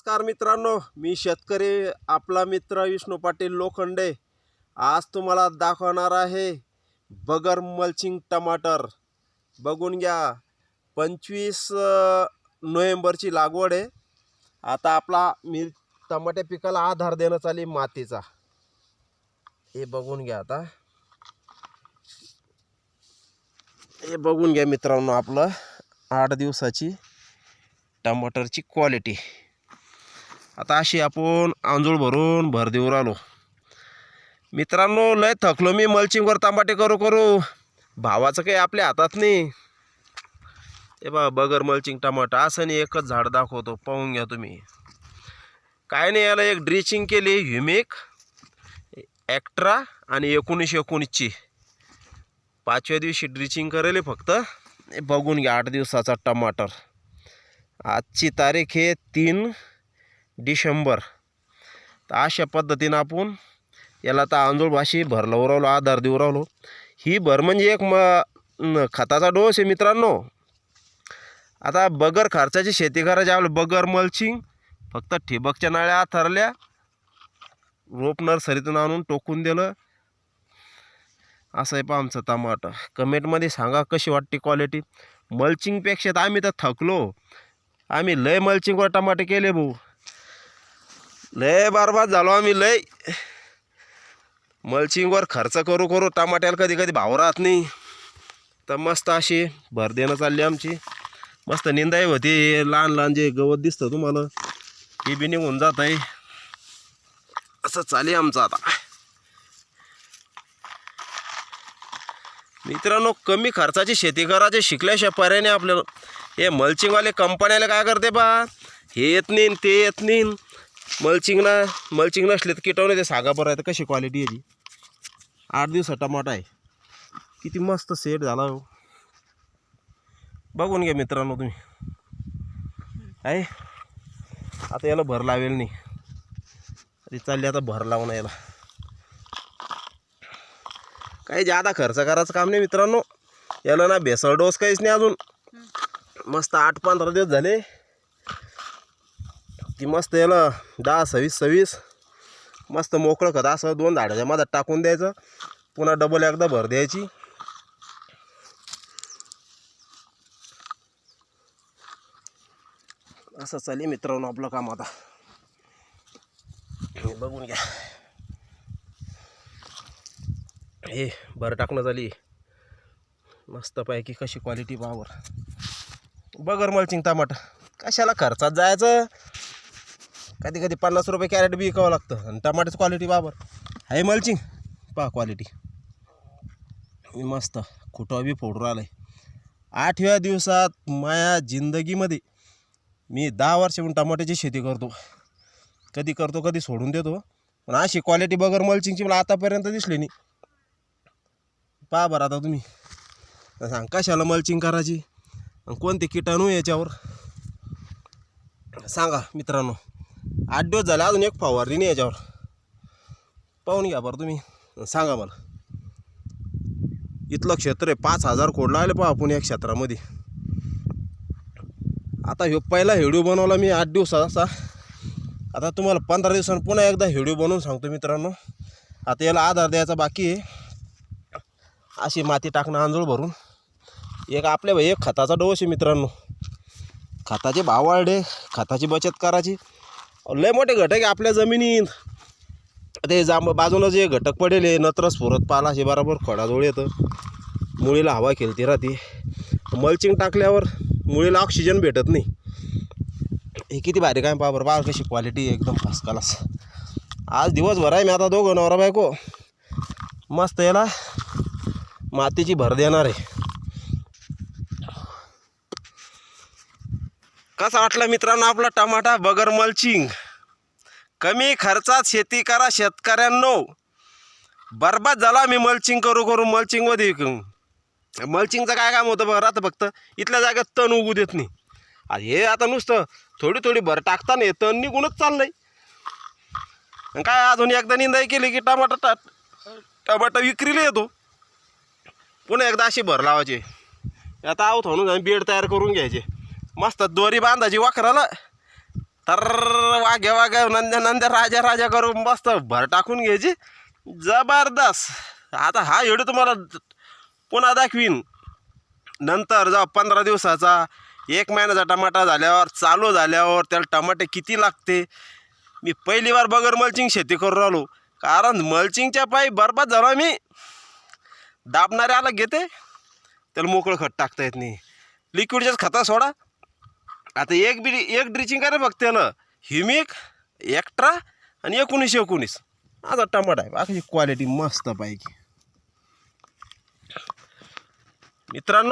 नमस्कार मित्रांनो मी शेतकरी आपला मित्र विष्णू पाटील लोखंडे. आज तुम्हाला दाखवणार आहे बगर मल्चिंग टमाटर. बघून घ्या पंचवीस नोव्हेंबरची लागवड आहे. आता आपला मी टमाट्या पिकाला आधार देणं चाली मातीचा. हे बघून घ्या आता. हे बघून घ्या मित्रांनो आपलं आठ दिवसाची टमाटरची क्वालिटी. आता अशी आपण आंजूळ भरून भर देऊ राहिलो मित्रांनो लय थकलो मी मल्चिंगवर तांबाटे करू करू. भावाचं काही आपल्या हातात नाही. ए बा बगर मल्चिंग टमाटर असं नाही एकच झाड दाखवतो. पाहून घ्या तुम्ही. काय नाही याला एक ड्रिचिंग केली ह्युमिक ॲक्ट्रा आणि एकोणीसशे एकोणीसची. पाचव्या दिवशी ड्रिचिंग करेल फक्त. बघून घ्या आठ दिवसाचा टमाटर. आजची तारीख आहे तीन डिसेंबर तर अशा पद्धतीनं आपण याला तर आंजोळ भाषी भर उरावलो आधार देऊ राहिलो ही भर म्हणजे एक म न- खताचा डोस आहे मित्रांनो. आता बगर खर्चाची शेती करायची आपलं बगर मल्चिंग फक्त ठिबकच्या नाळ्या आथरल्या रोप नर्सरीतून आणून टोकून दिलं. असं आहे पहा आमचं टमाटर कमेंटमध्ये सांगा कशी वाटते क्वालिटी मल्चिंगपेक्षा तर आम्ही तर थकलो. आम्ही लय मल्चिंगवर टमाटे केले भाऊ. लय बरबाद झालो आम्ही लय. मल्चिंगवर खर्च करू करू टमाट्याला कधी कधी भाव राहत नाही. तर मस्त अशी भर देणं चालली आमची. मस्त निंदाई होती. लहान लहान जे गवत दिसतं तुम्हाला हे बी निघून जात आहे असं चालेल आमचं आता. मित्रांनो कमी खर्चाची शेती करायची शिकल्याशिवाय पर्याय नाही आपल्याला. हे मल्चिंगवाले कंपन्याला काय करते बा? हे येत नाही ते येत नाही. मल्चिंग ना मल्चिंग नसले तर किटवणे ते सागा बरं आहे. तर कशी क्वालिटी याची आठ दिवसा टमाटा आहे. किती मस्त सेट झाला हो. बघून घ्या मित्रांनो तुम्ही. आहे आता याला भर लावेल नाही. अरे चालली आता भर लावून याला. काही जादा खर्च करायचं काम नाही मित्रांनो. याला ना भेसळ डोस काहीच नाही अजून. मस्त आठ पंधरा दिवस झाले. ती मस्त याला दहा सव्वीस सव्वीस मस्त मोकळं खत असं दोन झाडाच्या माझा टाकून द्यायचं. पुन्हा डबल एकदा भर द्यायची. असं चालेल मित्रांनो आपलं काम आता. बघून घ्या. हे बरं टाकणं झाली. मस्त पैकी कशी क्वालिटी पावर बगर चिंता टमाटर. कशाला खर्चात जायचं? कधी कधी पन्नास रुपये कॅरेट बी विकावं लागतं. आणि टमाट्याची क्वालिटी बाबर. आहे मल्चिंग पहा क्वालिटी मी मस्त. खुटवा बी फोडून आलं आहे आठव्या दिवसात माया जिंदगीमध्ये मी दहा वर्षाहून टमाट्याची शेती करतो. कधी करतो कधी सोडून देतो. पण अशी क्वालिटी बगर मल्चिंगची मला आतापर्यंत दिसली नाही. पहा बरं आता तुम्ही. सांग कशाला मल्चिंग करायची? आणि कोणते किटाणू याच्यावर? सांगा मित्रांनो. आठ दिवस झाले अजून एक फवारली नाही याच्यावर. पाहून घ्या बरं तुम्ही. सांगा मला. इथलं क्षेत्र आहे पाच हजार कोड लागले पहा आपण या क्षेत्रामध्ये. आता ह्यो पहिला व्हिडिओ बनवला मी आठ दिवसाचा. आता तुम्हाला पंधरा दिवसांनी पुन्हा एकदा व्हिडिओ बनवून सांगतो मित्रांनो. आता याला आधार द्यायचा बाकी आहे. अशी माती टाकणं आंजोळ भरून. एक आपल्या भाई एक खताचा डोस आहे मित्रांनो. खताचे भाव वाढले खताची बचत करायची. लय मोठे घटक आहे आपल्या जमिनीत. ते जांब बाजूला जे घटक पडेल आहे नत्र स्फुरत पाला हे बरोबर खडाजवळ येतं. मुळीला हवा खेळती राहते. मल्चिंग टाकल्यावर मुळीला ऑक्सिजन भेटत नाही. हे किती भारी काय पहा बरं कशी क्वालिटी एकदम फर्स्ट आज दिवसभर आहे मी आता दोघं नवरा बायको. मस्त याला मातीची भर देणार आहे. कसा वाटला मित्रांनो आपला टमाटा बगर मल्चिंग? कमी खर्चात शेती करा शेतकऱ्यांनो. बरबाद झाला मी मल्चिंग करू करू मल्चिंगमध्ये विकून. मल्चिंगचं काय काम होतं बघा राहतं फक्त. इथल्या जागेत तण उगू देत नाही. आणि हे आता नुसतं थोडी थोडी भर टाकताना हे तण निघूनच चाललंय. काय अजून एकदा निंदाई केली की टमाटा टा टमाटा विक्रीला येतो. पुन्हा एकदा अशी भर लावायची. आता आहोत म्हणून आम्ही बेड तयार करून घ्यायचे. मस्त दोरी बांधायची वाकराला तर वाघ्या वाघ्या नंद्या नंद्या राजा राजा करून मस्त भर टाकून घ्यायची. जबरदस्त. आता हा व्हिडिओ तुम्हाला पुन्हा दाखवीन. नंतर जेव्हा पंधरा दिवसाचा एक महिन्याचा टमाटा झाल्यावर चालू झाल्यावर त्याला टमाटे किती लागते? मी पहिली बार बगर मल्चिंग शेती करून राहिलो. कारण मल्चिंगच्या पायी बरबाद झाला मी दाबणाऱ्याला घेते. त्याला मोकळं खत टाकता येत नाही. लिक्विडच्याच खता सोडा. आता एक बी एक ड्रिचिंग करा बघ त्यानं ह्युमिक एक्ट्रा आणि एकोणीसशे एकोणीस. आता टमाटा आहे बाकीची क्वालिटी मस्त पाहिजे मित्रांनो